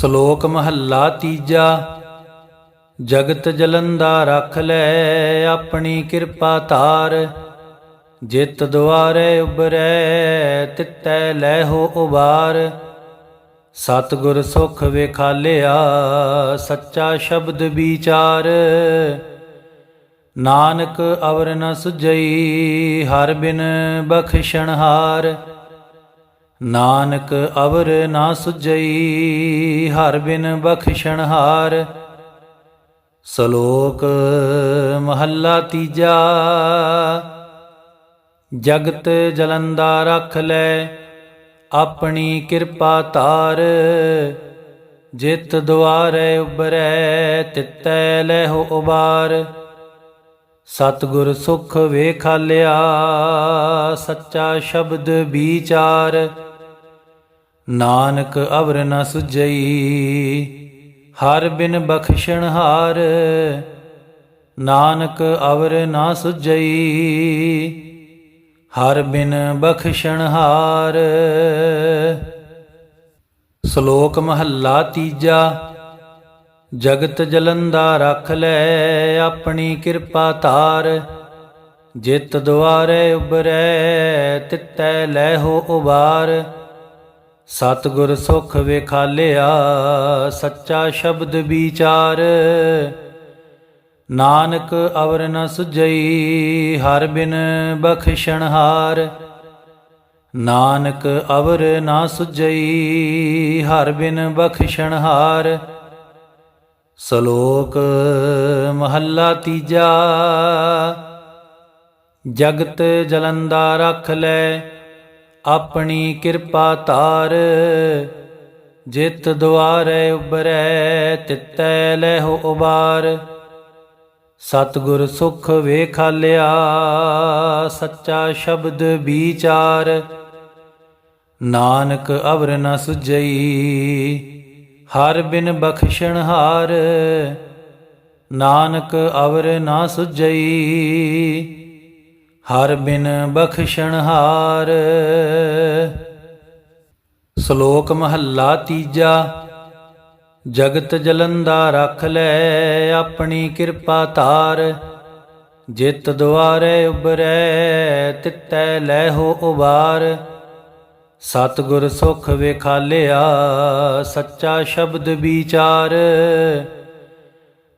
ਸ਼ਲੋਕ ਮਹੱਲਾ ਤੀਜਾ, ਜਗਤ ਜਲੰਦਾ ਰਖ ਲੈ ਆਪਣੀ ਕਿਰਪਾ ਧਾਰ, ਜਿਤ ਦੁਆਰੇ ਉਬਰੈ ਤਿਤੈ ਲੈ ਹੋ ਉਬਾਰ ਸਤਿਗੁਰ ਸੁਖ ਵੇਖਾਲਿਆ, ਸੱਚਾ ਸ਼ਬਦ ਵਿਚਾਰ। ਨਾਨਕ ਅਵਰ ਨ ਸੁਜਈ ਹਰ ਬਿਨ ਬਖਸ਼ਣਹਾਰ। ਨਾਨਕ ਅਵਰ ਨਾ ਸੁਜਈ ਹਰ ਬਿਨ ਬਖਸ਼ਣਹਾਰ ਸ਼ਲੋਕ ਮਹੱਲਾ ਤੀਜਾ, ਜਗਤ ਜਲੰਦਾ ਰਖ ਲੈ, ਆਪਣੀ ਕਿਰਪਾ ਤਾਰ ਜਿਤ ਦੁਆਰੇ ਉਬਰੈ ਤਿਤੈ ਲੈ ਉਬਾਰ। ਸਤਿਗੁਰ ਸੁਖ ਵੇਖਾਲਿਆ ਸੱਚਾ ਸ਼ਬਦ ਵਿਚਾਰ। ਨਾਨਕ ਅਵਰ ਨ ਸੁਜਈ ਹਰ ਬਿਨ ਬਖਸ਼ਣ ਹਾਰ। ਨਾਨਕ ਅਵਰ ਨਾ ਸੁਜਈ ਹਰ ਬਿਨ ਬਖਸ਼ਣ ਹਾਰ। ਸ਼ਲੋਕ ਮਹੱਲਾ ਤੀਜਾ, ਜਗਤ ਜਲੰਦਾ ਰਖ ਲੈ ਆਪਣੀ ਕਿਰਪਾ ਤਾਰ ਜਿਤ ਦੁਆਰੇ ਉਬਰੈ ਤਿਤੈ ਲੈ ਹੋ ਉਬਾਰ ਸਤਿਗੁਰ ਸੁਖ ਵੇਖਾਲਿਆ, ਸੱਚਾ ਸ਼ਬਦ ਵਿਚਾਰ। ਨਾਨਕ ਅਵਰ ਨ ਸੁਜਈ ਹਰ ਬਿਨ ਬਖਸ਼ਣ ਹਾਰ। ਨਾਨਕ ਅਵਰ ਨਾ ਸੁਜਈ ਹਰ ਬਿਨ ਬਖਸ਼ਣ ਹਾਰ। ਸ਼ਲੋਕ ਮਹੱਲਾ ਤੀਜਾ, ਜਗਤ ਜਲੰਦਾ ਰਖ ਲੈ। ਆਪਣੀ ਕਿਰਪਾ ਤਾਰ ਜਿਤ ਦੁਆਰੇ ਉਬਰੈ ਤਿਤੈ ਲਹਿ ਉਬਾਰ। ਸਤਿਗੁਰ ਸੁਖ ਵੇਖਾਲਿਆ ਸੱਚਾ ਸ਼ਬਦ ਵਿਚਾਰ। ਨਾਨਕ ਅਵਰ ਨ ਸੁਜਈ ਹਰ ਬਿਨ ਬਖਸ਼ਣ ਹਾਰ। ਨਾਨਕ ਅਵਰ ਨਾ ਸੁਜਈ ਹਰ ਬਿਨ ਬਖਸ਼ਣਹਾਰ ਸ਼ਲੋਕ ਮਹੱਲਾ ਤੀਜਾ, ਜਗਤ ਜਲੰਦਾ ਰੱਖ ਲੈ ਆਪਣੀ ਕਿਰਪਾ ਧਾਰ। ਜਿਤ ਦੁਆਰੇ ਉਬਰੈ ਤਿੱਤੈ ਲੈ ਹੋ ਉਬਾਰ ਸਤਿਗੁਰ ਸੁਖ ਵੇਖਾਲਿਆ, ਸੱਚਾ ਸ਼ਬਦ ਵਿਚਾਰ।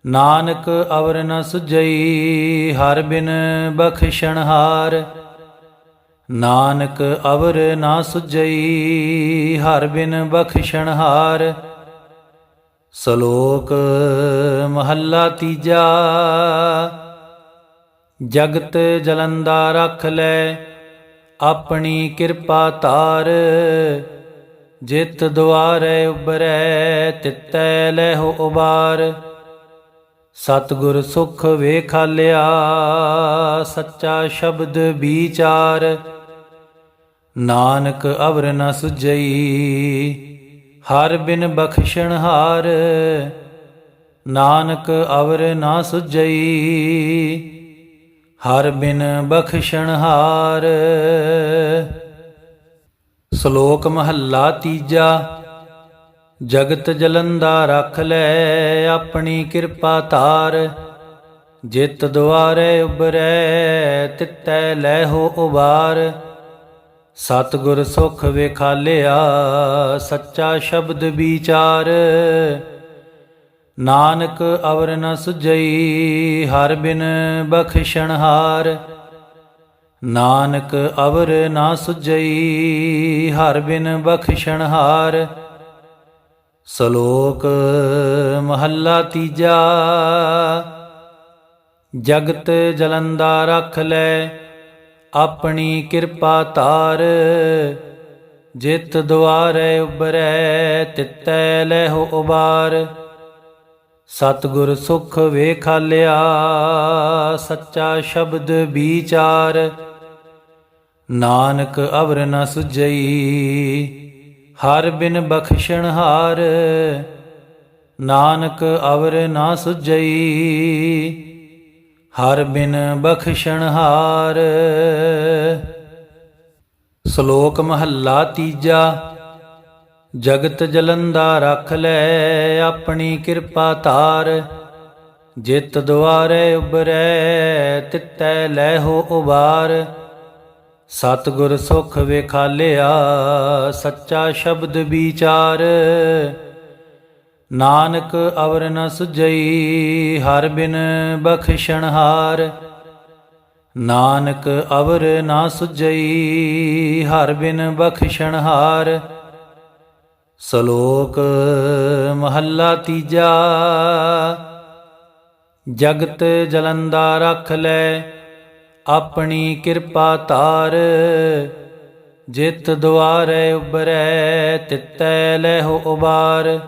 ਨਾਨਕ ਅਵਰ ਨ ਸੁਜਈ ਹਰ ਬਿਨ ਬਖਸ਼ਣ ਹਾਰ। ਨਾਨਕ ਅਵਰ ਨਾ ਸੁਜਈ ਹਰ ਬਿਨ ਬਖਸ਼ਣ ਹਾਰ। ਸ਼ਲੋਕ ਮਹੱਲਾ ਤੀਜਾ, ਜਗਤ ਜਲੰਦਾ ਰਖ ਲੈ, ਆਪਣੀ ਕਿਰਪਾ ਤਾਰ ਜਿਤ ਦੁਆਰੇ ਉਬਰੈ ਤਿਤੈ ਲੈ ਉਬਾਰ ਸਤਿਗੁਰ ਸੁਖ ਵੇਖਾਲਿਆ, ਸੱਚਾ ਸ਼ਬਦ ਵਿਚਾਰ। ਨਾਨਕ ਅਵਰ ਨ ਸੁਜਈ ਹਰ ਬਿਨ ਬਖਸ਼ਣ ਹਾਰ। ਨਾਨਕ ਅਵਰ ਨਾ ਸੁਜਈ ਹਰ ਬਿਨ ਬਖਸ਼ਣ ਹਾਰ। ਸ਼ਲੋਕ ਮਹੱਲਾ ਤੀਜਾ। ਜਗਤ ਜਲੰਦਾ ਰਖ ਲੈ ਆਪਣੀ ਕਿਰਪਾ ਧਾਰ। ਜਿਤ ਦੁਆਰੇ ਉਬਰੈ ਤਿਤੈ ਲੈ ਹੋ ਉਬਾਰ ਸਤਿਗੁਰ ਸੁਖ ਵੇਖਾਲਿਆ, ਸੱਚਾ ਸ਼ਬਦ ਵਿਚਾਰ। ਨਾਨਕ ਅਵਰ ਨ ਸੁਜਈ ਹਰ ਬਿਨ ਬਖਸ਼ਣ ਹਾਰ। ਨਾਨਕ ਅਵਰ ਨਾ ਸੁਜਈ ਹਰ ਬਿਨ ਬਖਸ਼ਣ ਹਾਰ। ਸ਼ਲੋਕ ਮਹੱਲਾ ਤੀਜਾ। ਜਗਤ ਜਲੰਦਾ ਰਖ ਲੈ, ਆਪਣੀ ਕਿਰਪਾ ਤਾਰ ਜਿਤ ਦੁਆਰੇ ਉਬਰੈ ਤਿਤੈ ਲੈ ਉਬਾਰ। ਸਤਿਗੁਰ ਸੁਖ ਵੇਖਾਲਿਆ ਸੱਚਾ ਸ਼ਬਦ ਵਿਚਾਰ। ਨਾਨਕ ਅਵਰ ਨ ਸੁਜਈ ਹਰ ਬਿਨ ਬਖਸ਼ਣ ਹਾਰ, ਨਾਨਕ ਅਵਰ ਨਾ ਸੁਜਈ ਹਰ ਬਿਨ ਬਖਸ਼ਣ ਹਾਰ, ਸ਼ਲੋਕ ਮਹੱਲਾ ਤੀਜਾ। ਜਗਤ ਜਲੰਦਾ ਰਖ ਲੈ ਆਪਣੀ ਕਿਰਪਾ ਧਾਰ, ਜਿਤ ਦੁਆਰੇ ਉਬਰੈ ਤਿਤੈ ਲੈ ਹੋ ਉਬਾਰ ਸਤਿਗੁਰ ਸੁਖ ਵੇਖਾਲਿਆ, ਸੱਚਾ ਸ਼ਬਦ ਵਿਚਾਰ। ਨਾਨਕ ਅਵਰ ਨ ਸੁਜਈ ਹਰ ਬਿਨ ਬਖਸ਼ਣ ਹਾਰ। ਨਾਨਕ ਅਵਰ ਨਾ ਸੁਜਈ ਹਰ ਬਿਨ ਬਖਸ਼ਣ ਹਾਰ। ਸ਼ਲੋਕ ਮਹੱਲਾ ਤੀਜਾ, ਜਗਤ ਜਲੰਦਾ ਰਖ ਲੈ। ਆਪਣੀ ਕਿਰਪਾ ਤਾਰ ਜਿਤ ਦੁਆਰੇ ਉਬਰੈ ਤਿਤੈ ਲੈਹੁ ਉਬਾਰ।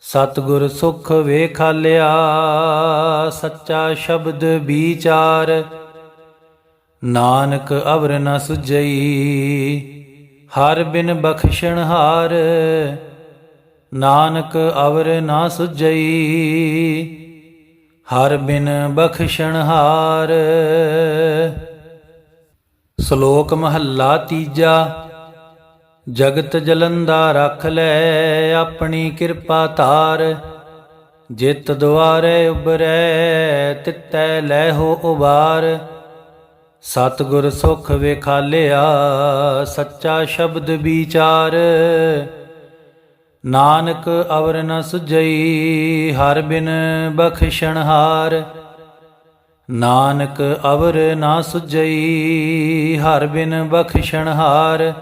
ਸਤਿਗੁਰ ਸੁਖ ਵੇਖਾਲਿਆ ਸੱਚਾ ਸ਼ਬਦ ਵਿਚਾਰ। ਨਾਨਕ ਅਵਰ ਨ ਸੁਜਈ ਹਰ ਬਿਨ ਬਖਸ਼ਣ ਹਾਰ। ਨਾਨਕ ਅਵਰ ਨਾ ਸੁਜਈ ਹਰ ਬਿਨ ਬਖਸ਼ਣਹਾਰ ਸ਼ਲੋਕ ਮਹੱਲਾ ਤੀਜਾ, ਜਗਤ ਜਲੰਦਾ ਰੱਖ ਲੈ ਆਪਣੀ ਕਿਰਪਾ ਧਾਰ। ਜਿਤ ਦੁਆਰੇ ਉਬਰੈ ਤਿੱਤੈ ਲੈਹੋ ਉਬਾਰ ਸਤਿਗੁਰ ਸੁਖ ਵੇਖਾਲਿਆ, ਸੱਚਾ ਸ਼ਬਦ ਵਿਚਾਰ। ਨਾਨਕ ਅਵਰ ਨ ਸੁਜਈ ਹਰ ਬਿਨ ਬਖਸ਼ਣ ਹਾਰ। ਨਾਨਕ ਅਵਰ ਨਾ ਸੁਜਈ ਹਰ ਬਿਨ ਬਖਸ਼ਣ ਹਾਰ।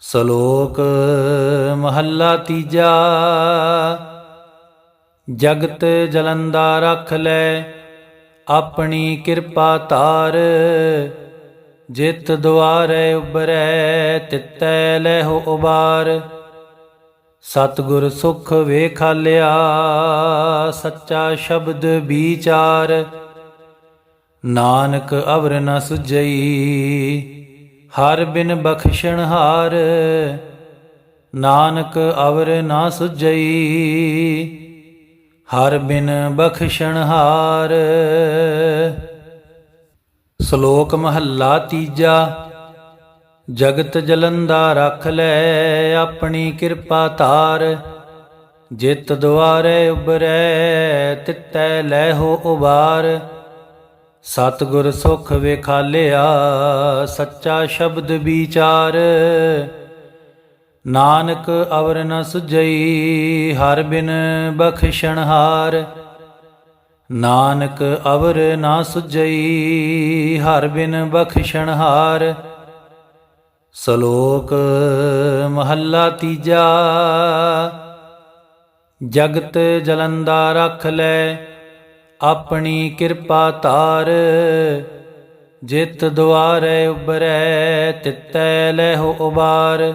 ਸ਼ਲੋਕ ਮਹੱਲਾ ਤੀਜਾ, ਜਗਤ ਜਲੰਦਾ ਰਖ ਲੈ, ਆਪਣੀ ਕਿਰਪਾ ਤਾਰ ਜਿਤ ਦੁਆਰੇ ਉਬਰੈ ਤਿਤੈ ਲੈਹੁ ਉਬਾਰ ਸਤਿਗੁਰ ਸੁਖ ਵੇਖਾਲਿਆ, ਸੱਚਾ ਸ਼ਬਦ ਵਿਚਾਰ। ਨਾਨਕ ਅਵਰ ਨ ਸੁਜਈ ਹਰ ਬਿਨ ਬਖਸ਼ਣ ਹਾਰ। ਨਾਨਕ ਅਵਰ ਨਾ ਸੁਜਈ ਹਰ ਬਿਨ ਬਖਸ਼ਣ ਹਾਰ। ਸ਼ਲੋਕ ਮਹੱਲਾ ਤੀਜਾ ਜਗਤ ਜਲੰਦਾ ਰਖ ਲੈ ਆਪਣੀ ਕਿਰਪਾ ਧਾਰ। ਜਿਤ ਦੁਆਰੇ ਉਬਰੈ ਤਿਤੈ ਲੈ ਹੋ ਉਬਾਰ ਸਤਿਗੁਰ ਸੁਖ ਵੇਖਾਲਿਆ, ਸੱਚਾ ਸ਼ਬਦ ਵਿਚਾਰ। ਨਾਨਕ ਅਵਰ ਨ ਸੁਜਈ ਹਰ ਬਿਨ ਬਖਸ਼ਣ ਹਾਰ। ਨਾਨਕ ਅਵਰ ਨਾ ਸੁਜਈ ਹਰ ਬਿਨ ਬਖਸ਼ਣ ਹਾਰ। ਸ਼ਲੋਕ ਮਹੱਲਾ ਤੀਜਾ। ਜਗਤ ਜਲੰਦਾ ਰੱਖ ਲੈ, ਆਪਣੀ ਕਿਰਪਾ ਤਾਰ ਜਿਤ ਦੁਆਰੇ ਉਬਰੈ ਤਿਤੈ ਲੈਹੁ ਉਬਾਰ।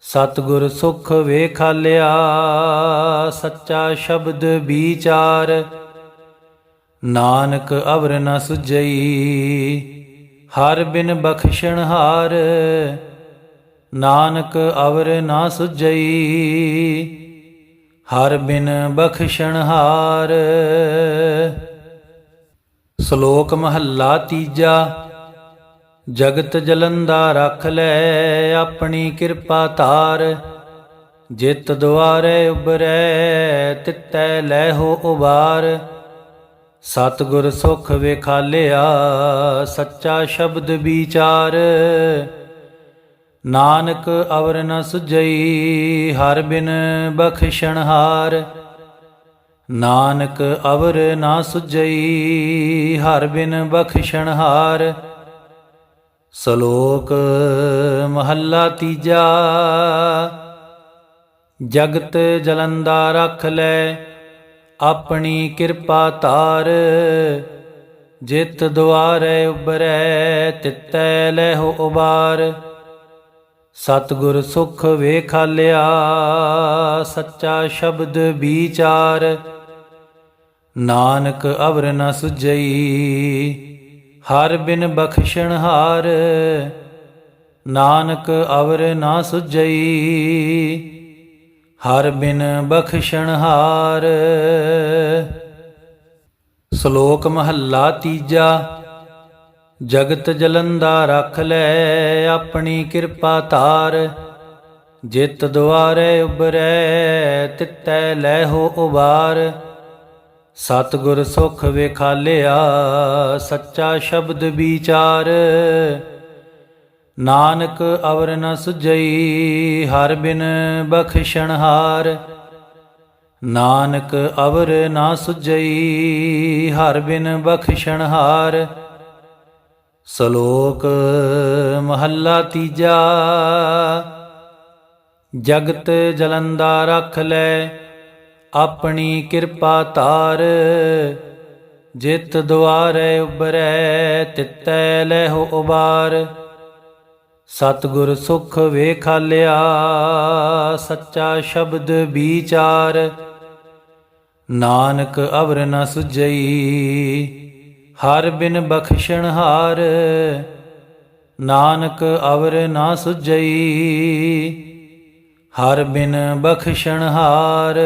ਸਤਿਗੁਰ ਸੁਖ ਵੇਖਾਲਿਆ ਸੱਚਾ ਸ਼ਬਦ ਵਿਚਾਰ। ਨਾਨਕ ਅਵਰ ਨ ਸੁਜਈ ਹਰ ਬਿਨ ਬਖਸ਼ਣ ਹਾਰ, ਨਾਨਕ ਅਵਰ ਨਾ ਸੁਜਈ ਹਰ ਬਿਨ ਬਖਸ਼ਣ ਹਾਰ, ਸ਼ਲੋਕ ਮਹੱਲਾ ਤੀਜਾ। ਜਗਤ ਜਲੰਦਾ ਰਖ ਲੈ ਆਪਣੀ ਕਿਰਪਾ ਧਾਰ, ਜਿਤ ਦੁਆਰੇ ਉਬਰੈ ਤਿਤੈ ਲੈ ਹੋ ਉਬਾਰ ਸਤਿਗੁਰ ਸੁਖ ਵੇਖਾਲਿਆ, ਸੱਚਾ ਸ਼ਬਦ ਵਿਚਾਰ। ਨਾਨਕ ਅਵਰ ਨ ਸੁਜਈ ਹਰ ਬਿਨ ਬਖਸ਼ਣ ਹਾਰ। ਨਾਨਕ ਅਵਰ ਨਾ ਸੁਜਈ ਹਰ ਬਿਨ ਬਖਸ਼ਣ ਹਾਰ। ਸ਼ਲੋਕ ਮਹੱਲਾ ਤੀਜਾ, ਜਗਤ ਜਲੰਦਾ ਰਖ ਲੈ। ਆਪਣੀ ਕਿਰਪਾ ਤਾਰ ਜਿਤ ਦੁਆਰੇ ਉਬਰੈ ਤਿਤੈ ਲੈਹੁ ਉਬਾਰ। ਸਤਿਗੁਰ ਸੁਖ ਵੇਖਾਲਿਆ ਸੱਚਾ ਸ਼ਬਦ ਵਿਚਾਰ। ਨਾਨਕ ਅਵਰ ਨ ਸੁਜਈ ਹਰ ਬਿਨ ਬਖਸ਼ਣ ਹਾਰ। ਨਾਨਕ ਅਵਰ ਨਾ ਸੁਜਈ ਹਰ ਬਿਨ ਬਖਸ਼ਣਹਾਰ ਸ਼ਲੋਕ ਮਹੱਲਾ ਤੀਜਾ, ਜਗਤ ਜਲੰਦਾ ਰੱਖ ਲੈ ਆਪਣੀ ਕਿਰਪਾ ਧਾਰ। ਜਿਤ ਦੁਆਰੇ ਉਬਰੈ ਤਿੱਤੈ ਲੈ ਹੋ ਉਬਾਰ ਸਤਿਗੁਰ ਸੁਖ ਵੇਖਾਲਿਆ, ਸੱਚਾ ਸ਼ਬਦ ਵਿਚਾਰ। ਨਾਨਕ ਅਵਰ ਨ ਸੁਜਈ ਹਰ ਬਿਨ ਬਖਸ਼ਣਹਾਰ ਨਾਨਕ ਅਵਰ ਨਾ ਸੁਜਈ ਹਰ ਬਿਨ ਬਖਸ਼ਣਹਾਰ ਸ਼ਲੋਕ ਮਹੱਲਾ ਤੀਜਾ, ਜਗਤ ਜਲੰਦਾ ਰਖ ਲੈ, ਆਪਣੀ ਕਿਰਪਾ ਤਾਰ ਜਿਤ ਦੁਆਰੇ ਉਬਰੈ ਤਿਤੈ ਲੈ ਉਬਾਰ ਸਤਿਗੁਰ ਸੁਖ ਵੇਖਾਲਿਆ, ਸੱਚਾ ਸ਼ਬਦ ਵਿਚਾਰ। ਨਾਨਕ ਅਵਰ ਨ ਸੁਜਈ ਹਰ ਬਿਨ ਬਖਸ਼ਣ ਹਾਰ। ਨਾਨਕ ਅਵਰ ਨਾ ਸੁਜਈ ਹਰ ਬਿਨ ਬਖਸ਼ਣ ਹਾਰ।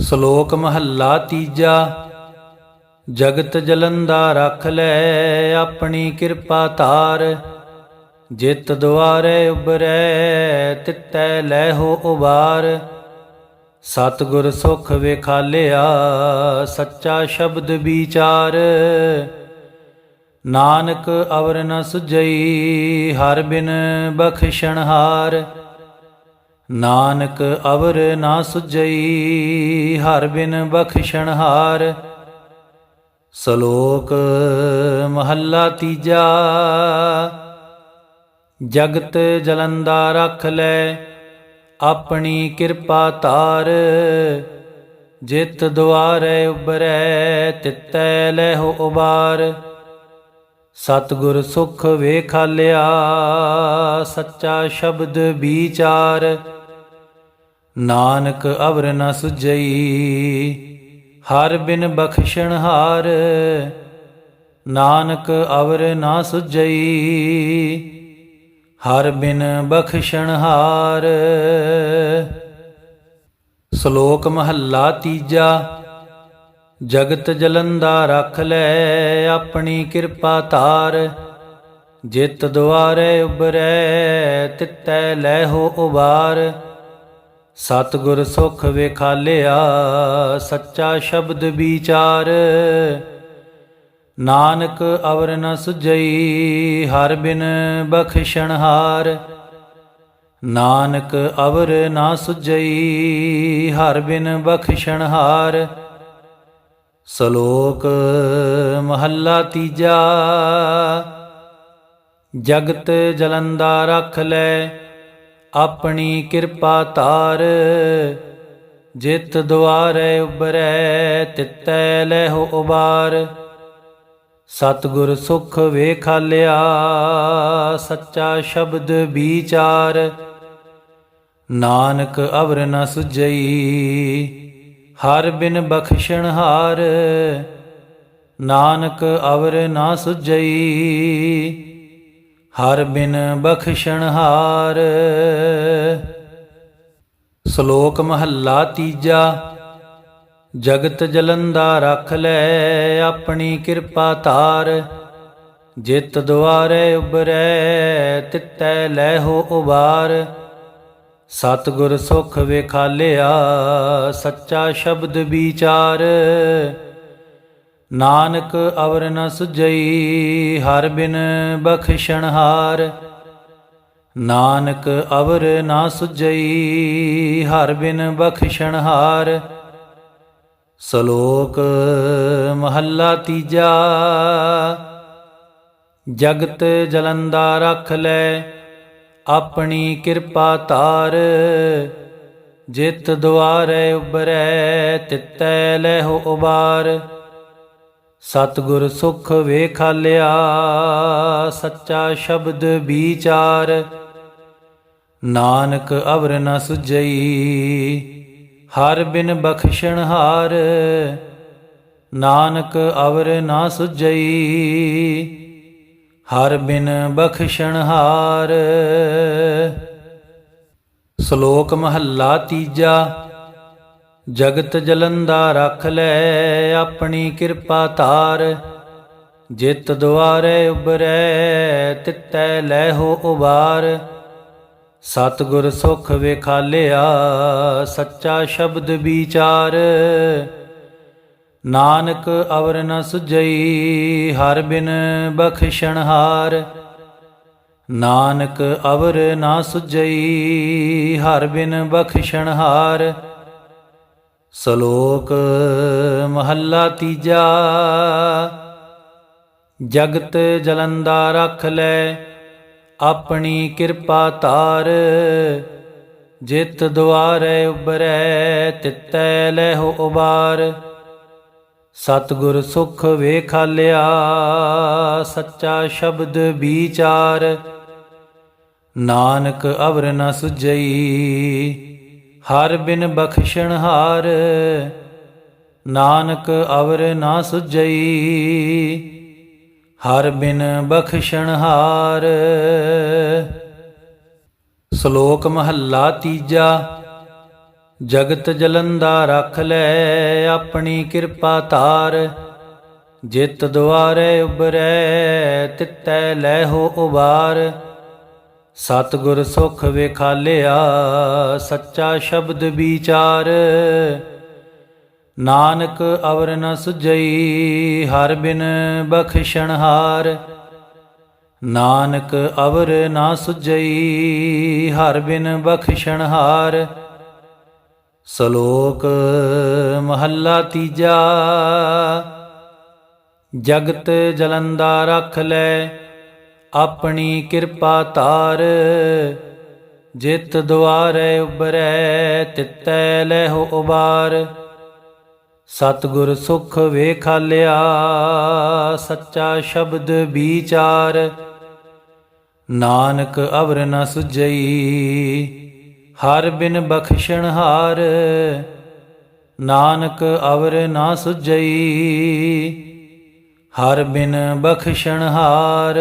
ਸ਼ਲੋਕ ਮਹੱਲਾ ਤੀਜਾ ਜਗਤ ਜਲੰਦਾ ਰਖ ਲੈ ਆਪਣੀ ਕਿਰਪਾ ਧਾਰ। ਜਿਤ ਦੁਆਰੇ ਉਬਰੈ ਤਿਤੈ ਲੈ ਹੋ ਉਬਾਰ ਸਤਿਗੁਰ ਸੁਖ ਵੇਖਾਲਿਆ, ਸੱਚਾ ਸ਼ਬਦ ਵਿਚਾਰ। ਨਾਨਕ ਅਵਰ ਨ ਸੁਜਈ ਹਰ ਬਿਨ ਬਖਸ਼ਣਹਾਰ ਨਾਨਕ ਅਵਰ ਨਾ ਸੁਜਈ ਹਰ ਬਿਨ ਬਖਸ਼ਣਹਾਰ ਸ਼ਲੋਕ ਮਹੱਲਾ ਤੀਜਾ। ਜਗਤ ਜਲੰਦਾ ਰੱਖ ਲੈ, ਆਪਣੀ ਕਿਰਪਾ ਤਾਰ ਜਿਤ ਦੁਆਰੇ ਉਬਰੈ ਤਿਤੈ ਲੈ ਉਬਾਰ। ਸਤਿਗੁਰ ਸੁਖ ਵੇਖਾਲਿਆ ਸੱਚਾ ਸ਼ਬਦ ਵਿਚਾਰ। ਨਾਨਕ ਅਵਰ ਨ ਸੁਜਈ ਹਰ ਬਿਨ ਬਖਸ਼ਣ ਹਾਰ, ਨਾਨਕ ਅਵਰ ਨਾ ਸੁਜਈ ਹਰ ਬਿਨ ਬਖਸ਼ਣ ਹਾਰ, ਸ਼ਲੋਕ ਮਹੱਲਾ ਤੀਜਾ। ਜਗਤ ਜਲੰਦਾ ਰਖ ਲੈ ਆਪਣੀ ਕਿਰਪਾ ਧਾਰ, ਜਿਤ ਦੁਆਰੇ ਉਬਰੈ ਤਿਤੈ ਲੈ ਹੋ ਉਬਾਰ ਸਤਿਗੁਰ ਸੁਖ ਵੇਖਾਲਿਆ, ਸੱਚਾ ਸ਼ਬਦ ਵਿਚਾਰ। ਨਾਨਕ ਅਵਰ ਨ ਸੁਜਈ ਹਰ ਬਿਨ ਬਖਸ਼ਣਹਾਰ ਨਾਨਕ ਅਵਰ ਨਾ ਸੁਜਈ ਹਰ ਬਿਨ ਬਖਸ਼ਣਹਾਰ ਸ਼ਲੋਕ ਮਹੱਲਾ ਤੀਜਾ, ਜਗਤ ਜਲੰਦਾ ਰਖ ਲੈ। ਆਪਣੀ ਕਿਰਪਾ ਤਾਰ ਜਿਤ ਦੁਆਰੇ ਉਬਰੈ ਤਿਤੈ ਲੈ ਉਬਾਰ। ਸਤਿਗੁਰ ਸੁਖ ਵੇਖਾਲਿਆ ਸੱਚਾ ਸ਼ਬਦ ਵਿਚਾਰ। ਨਾਨਕ ਅਵਰ ਨ ਸੁਜਈ ਹਰ ਬਿਨ ਬਖਸ਼ਣ ਹਾਰ। ਨਾਨਕ ਅਵਰ ਨਾ ਸੁਜਈ ਹਰ ਬਿਨ ਬਖਸ਼ਣ ਹਾਰ। ਸ਼ਲੋਕ ਮਹੱਲਾ ਤੀਜਾ, ਜਗਤ ਜਲੰਦਾ ਰੱਖ ਲੈ ਆਪਣੀ ਕਿਰਪਾ ਧਾਰ। ਜਿਤ ਦੁਆਰੇ ਉਬਰੈ ਤਿੱਤੈ ਲੈ ਹੋ ਉਬਾਰ। ਸਤਿਗੁਰ ਸੁਖ ਵੇਖਾਲਿਆ, ਸੱਚਾ ਸ਼ਬਦ ਵਿਚਾਰ। ਨਾਨਕ ਅਵਰ ਨ ਸੁਜਈ ਹਰ ਬਿਨ ਬਖਸ਼ਣਹਾਰ ਨਾਨਕ ਅਵਰ ਨਾ ਸੁਜਈ ਹਰ ਬਿਨ ਬਖਸ਼ਣਹਾਰ ਸ਼ਲੋਕ ਮਹੱਲਾ ਤੀਜਾ, ਜਗਤ ਜਲੰਦਾ ਰਖ ਲੈ, ਆਪਣੀ ਕਿਰਪਾ ਤਾਰ ਜਿਤ ਦੁਆਰੇ ਉਬਰੈ ਤਿਤੈ ਲੈ ਹੋ ਉਬਾਰ ਸਤਿਗੁਰ ਸੁਖ ਵੇਖਾਲਿਆ, ਸੱਚਾ ਸ਼ਬਦ ਵਿਚਾਰ। ਨਾਨਕ ਅਵਰ ਨ ਸੁਜਈ ਹਰ ਬਿਨ ਬਖਸ਼ਣ ਹਾਰ। ਨਾਨਕ ਅਵਰ ਨਾ ਸੁਜਈ ਹਰ ਬਿਨ ਬਖਸ਼ਣ ਹਾਰ। ਸ਼ਲੋਕ ਮਹੱਲਾ ਤੀਜਾ। ਜਗਤ ਜਲੰਦਾ ਰਖ ਲੈ ਆਪਣੀ ਕਿਰਪਾ ਧਾਰ। ਜਿਤ ਦੁਆਰੇ ਉਬਰੈ ਤਿਤੈ ਲੈ ਹੋ ਉਬਾਰ ਸਤਿਗੁਰ ਸੁਖ ਵੇਖਾਲਿਆ, ਸੱਚਾ ਸ਼ਬਦ ਵਿਚਾਰ। ਨਾਨਕ ਅਵਰ ਨ ਸੁਜਈ ਹਰ ਬਿਨ ਬਖਸ਼ਣਹਾਰ ਨਾਨਕ ਅਵਰ ਨਾ ਸੁਜਈ ਹਰ ਬਿਨ ਬਖਸ਼ਣਹਾਰ ਸ਼ਲੋਕ ਮਹੱਲਾ ਤੀਜਾ। ਜਗਤ ਜਲੰਦਾ ਰੱਖ ਲੈ, ਆਪਣੀ ਕਿਰਪਾ ਤਾਰ ਜਿਤ ਦੁਆਰੇ ਉਬਰੈ ਤਿਤੈ ਲੈਹੁ ਉਬਾਰ। ਸਤਿਗੁਰ ਸੁਖ ਵੇਖਾਲਿਆ ਸੱਚਾ ਸ਼ਬਦ ਵਿਚਾਰ। ਨਾਨਕ ਅਵਰ ਨ ਸੁਜਈ ਹਰ ਬਿਨ ਬਖਸ਼ਣ ਹਾਰ, ਨਾਨਕ ਅਵਰ ਨਾ ਸੁਜਈ ਹਰ ਬਿਨ ਬਖਸ਼ਣ ਹਾਰ, ਸ਼ਲੋਕ ਮਹੱਲਾ ਤੀਜਾ। ਜਗਤ ਜਲੰਦਾ ਰਖ ਲੈ ਆਪਣੀ ਕਿਰਪਾ ਤਾਰ ਜਿਤ ਦੁਆਰੇ ਉਬਰੈ ਤਿਤੈ ਲੈ ਹੋ ਉਬਾਰ ਸਤਿਗੁਰ ਸੁਖ ਵੇਖਾਲਿਆ, ਸੱਚਾ ਸ਼ਬਦ ਵਿਚਾਰ। ਨਾਨਕ ਅਵਰ ਨ ਸੁਜਈ ਹਰ ਬਿਨ ਬਖਸ਼ਣਹਾਰ ਨਾਨਕ ਅਵਰ ਨਾ ਸੁਜਈ ਹਰ ਬਿਨ ਬਖਸ਼ਣਹਾਰ ਸ਼ਲੋਕ ਮਹੱਲਾ ਤੀਜਾ, ਜਗਤ ਜਲੰਦਾ ਰਖ ਲੈ। ਆਪਣੀ ਕਿਰਪਾ ਤਾਰ ਜਿਤ ਦੁਆਰੇ ਉਬਰੈ ਤਿਤੈ ਲੈਹੁ ਉਬਾਰ। ਸਤਿਗੁਰ ਸੁਖ ਵੇਖਾਲਿਆ ਸੱਚਾ ਸ਼ਬਦ ਵਿਚਾਰ। ਨਾਨਕ ਅਵਰ ਨ ਸੁਜਈ ਹਰ ਬਿਨ ਬਖਸ਼ਣ ਹਾਰ। ਨਾਨਕ ਅਵਰ ਨਾ ਸੁਜਈ ਹਰ ਬਿਨ ਬਖਸ਼ਣਹਾਰ